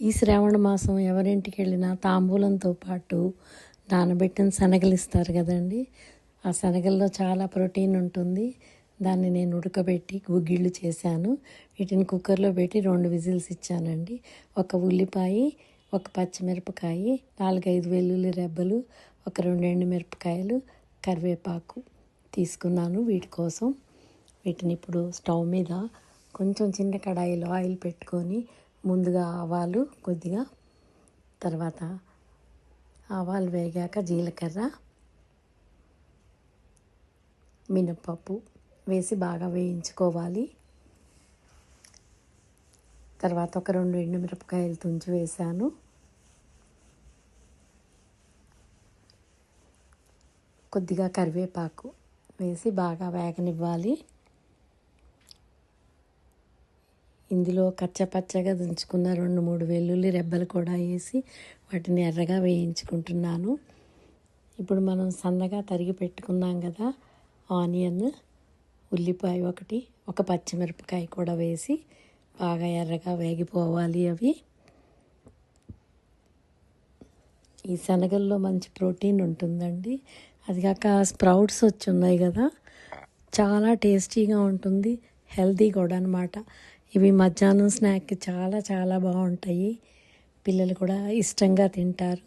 ఈ శ్రావణ మాసం ఎవరింటికి వెళ్ళినా తాంబూలంతో పాటు నానబెట్టిన శనగలు ఇస్తారు కదండి. ఆ శనగల్లో చాలా ప్రోటీన్ ఉంటుంది. దాన్ని నేను ఉడకబెట్టి గుగ్గిళ్ళు చేశాను. వీటిని కుక్కర్లో పెట్టి రెండు విజిల్స్ ఇచ్చానండి. ఒక ఉల్లిపాయ ఒక పచ్చిమిరపకాయ నాలుగైదు వెల్లుల్లి రెబ్బలు ఒక రెండు ఎండుమిరపకాయలు కరివేపాకు తీసుకున్నాను వీటి కోసం. వీటిని ఇప్పుడు స్టవ్ మీద కొంచెం చిన్న కడాయిలో ఆయిల్ పెట్టుకొని ముందుగా ఆవాలు కొద్దిగా తర్వాత ఆవాలు వేగాక జీలకర్ర మినప్పప్పు వేసి బాగా వేయించుకోవాలి. తర్వాత ఒక రెండు ఎండుమిరపకాయలు తుంచి వేసాను. కొద్దిగా కరివేపాకు వేసి బాగా వేగనివ్వాలి. ఇందులో కచ్చపచ్చగా దంచుకున్న రెండు మూడు వెల్లుల్లి రెబ్బలు కూడా వేసి వాటిని ఎర్రగా వేయించుకుంటున్నాను. ఇప్పుడు మనం సన్నగా తరిగి పెట్టుకున్నాం కదా ఆనియన్ ఉల్లిపాయ ఒకటి ఒక పచ్చిమిరపకాయ కూడా వేసి బాగా ఎర్రగా వేగిపోవాలి అవి. ఈ శనగల్లో మంచి ప్రోటీన్ ఉంటుందండి. అది కాక స్ప్రౌట్స్ వచ్చి ఉన్నాయి కదా చాలా టేస్టీగా ఉంటుంది హెల్తీ కూడా అనమాట ఇవి మధ్యాహ్నం స్నాక్ చాలా చాలా బాగుంటాయి. పిల్లలు కూడా ఇష్టంగా తింటారు.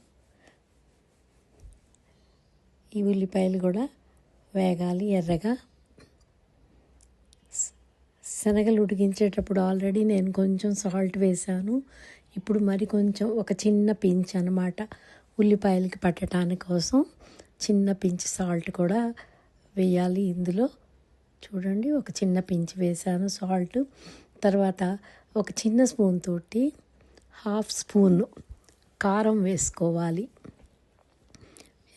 ఈ ఉల్లిపాయలు కూడా వేగాలి ఎర్రగా. శనగలు ఉడికించేటప్పుడు ఆల్రెడీ నేను కొంచెం సాల్ట్ వేశాను ఇప్పుడు మరి కొంచెం ఒక చిన్న పించ్ అనమాట ఉల్లిపాయలకి పట్టడానికి కోసం. చిన్న పించ్ సాల్ట్ కూడా వేయాలి ఇందులో. చూడండి ఒక చిన్న పించ్ వేశాను సాల్ట్. తర్వాత ఒక చిన్న స్పూన్ తోటి హాఫ్ స్పూన్ కారం వేసుకోవాలి.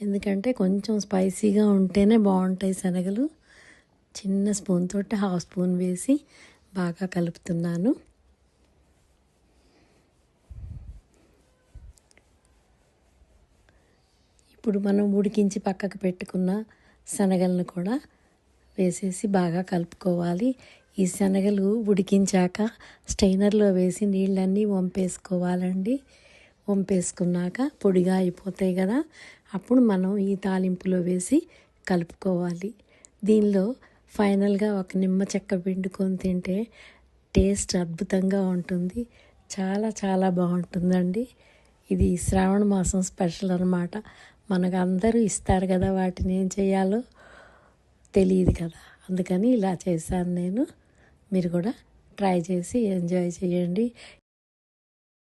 ఎందుకంటే కొంచెం స్పైసీగా ఉంటేనే బాగుంటాయి శనగలు. చిన్న స్పూన్ తోటి హాఫ్ స్పూన్ వేసి బాగా కలుపుతున్నాను. ఇప్పుడు మనం ఉడికించి పక్కకు పెట్టుకున్న శనగలను కూడా వేసేసి బాగా కలుపుకోవాలి. ఈ శనగలు ఉడికించాక స్టైనర్లో వేసి నీళ్ళన్నీ వంపేసుకోవాలండి. వంపేసుకున్నాక పొడిగా అయిపోతాయి కదా అప్పుడు మనం ఈ తాలింపులో వేసి కలుపుకోవాలి. దీనిలో ఫైనల్గా ఒక నిమ్మ చెక్క పిండుకొని తింటే టేస్ట్ అద్భుతంగా ఉంటుంది. చాలా చాలా బాగుంటుందండి. ఇది శ్రావణ మాసం స్పెషల్ అనమాట మనకు అందరూ ఇస్తారు కదా వాటిని ఏం చేయాలో తెలియదు కదా. అందుకని ఇలా చేశాను నేను. మీరు కూడా ట్రై చేసి ఎంజాయ్ చేయండి.